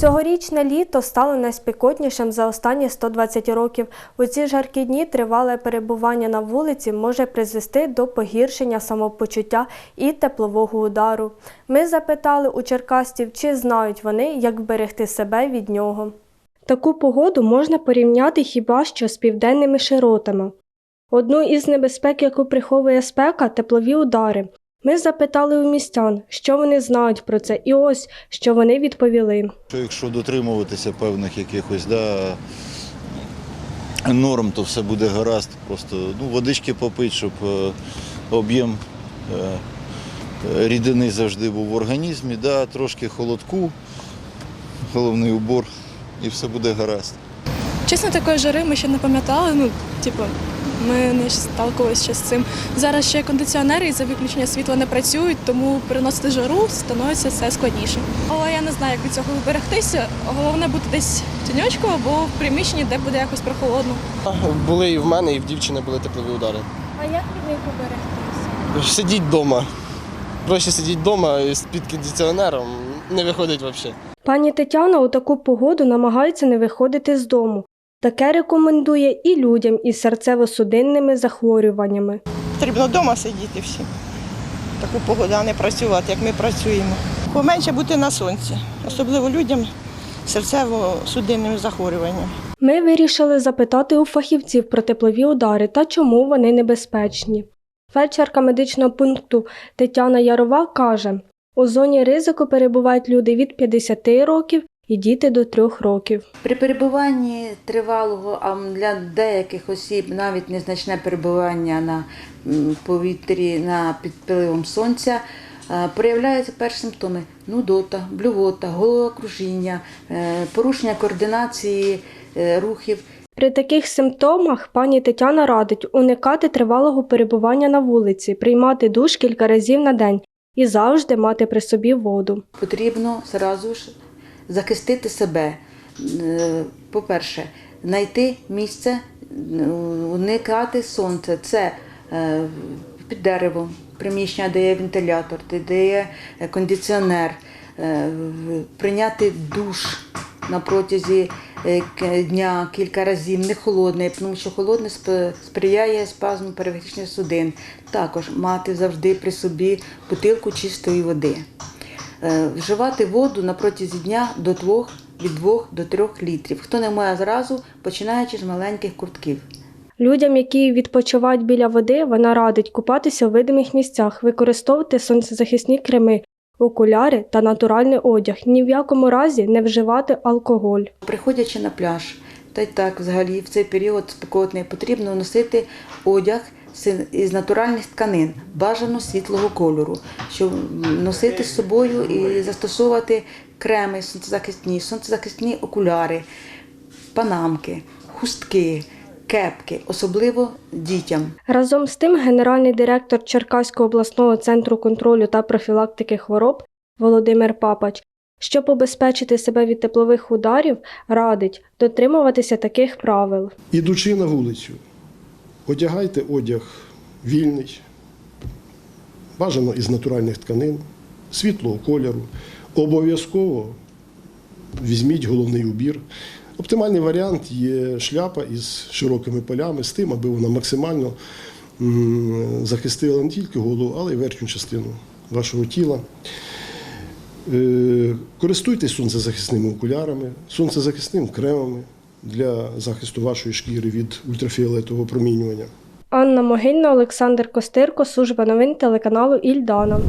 Цьогорічне літо стало найспекотнішим за останні 120 років. У ці жаркі дні тривале перебування на вулиці може призвести до погіршення самопочуття і теплового удару. Ми запитали у черкастів, чи знають вони, як вберегти себе від нього. Таку погоду можна порівняти хіба що з південними широтами. Одну із небезпек, яку приховує спека, теплові удари. Ми запитали у містян, що вони знають про це, і ось що вони відповіли. Що Якщо дотримуватися певних якихось да, норм, то все буде гаразд. Просто ну, водички попити, щоб е, об'єм е, рідини завжди був в організмі, да, трошки холодку, головний убор, і все буде гаразд. Чесно, такої жари ми ще не пам'ятали. Ну, типу, ми не сталкувалися ще з цим. Зараз ще кондиціонери із-за виключення світла не працюють, тому переносити жару становиться все складніше. Але я не знаю, як від цього виберегтися. Головне бути десь в тіньочку або в приміщенні, де буде якось прохолодно. Були і в мене, і в дівчини були теплові удари. А як від них уберегтися? Сидіть вдома. Проще сидіть вдома під кондиціонером, не виходить взагалі. Пані Тетяна у таку погоду намагається не виходити з дому. Таке рекомендує і людям із серцево-судинними захворюваннями. Потрібно вдома сидіти всім. Таку погоду, а не працювати, як ми працюємо. Поменше бути на сонці, особливо людям з серцево-судинними захворюваннями. Ми вирішили запитати у фахівців про теплові удари та чому вони небезпечні. Фельдшерка медичного пункту Тетяна Ярова каже, у зоні ризику перебувають люди від 50 років і діти до 3 років. При перебуванні тривалого, а для деяких осіб навіть незначне перебування на повітрі на під впливом сонця. е, Проявляються перші симптоми нудота, блювота, головокружіння, е, порушення координації е, рухів. При таких симптомах пані Тетяна радить уникати тривалого перебування на вулиці, приймати душ кілька разів на день і завжди мати при собі воду. Потрібно зразу ж захистити себе. Е, По-перше, знайти місце, е, уникати сонця. Це е, під деревом, приміщення, де є вентилятор, де- є е, кондиціонер, е, прийняти душ на протязі е, дня кілька разів, не холодний, тому що холодне сприяє спазму периферичних судин. Також мати завжди при собі бутилку чистої води. Е, Вживати воду на протязі дня до двох, від 2 до 3 літрів. Хто не має зразу, починаючи з маленьких куртків. Людям, які відпочивають біля води, вона радить купатися у видимих місцях, використовувати сонцезахисні креми, окуляри та натуральний одяг. Ні в якому разі не вживати алкоголь. Приходячи на пляж, та й так взагалі в цей період спекотний потрібно носити одяг із натуральних тканин, бажано світлого кольору, щоб носити з собою і застосовувати креми сонцезахисні, сонцезахисні окуляри, панамки, хустки, кепки, особливо дітям. Разом з тим, генеральний директор Черкаського обласного центру контролю та профілактики хвороб Володимир Папач, щоб обезпечити себе від теплових ударів, радить дотримуватися таких правил. Ідучи на вулицю, одягайте одяг вільний, бажано із натуральних тканин, світлого кольору. Обов'язково візьміть головний убір. Оптимальний варіант є шляпа із широкими полями, з тим, аби вона максимально захистила не тільки голову, але й верхню частину вашого тіла. Е, Користуйтесь сонцезахисними окулярами, сонцезахисними кремами для захисту вашої шкіри від ультрафіолетового промінювання. Анна Могильна, Олександр Костирко, служба новин телеканалу Ільдана.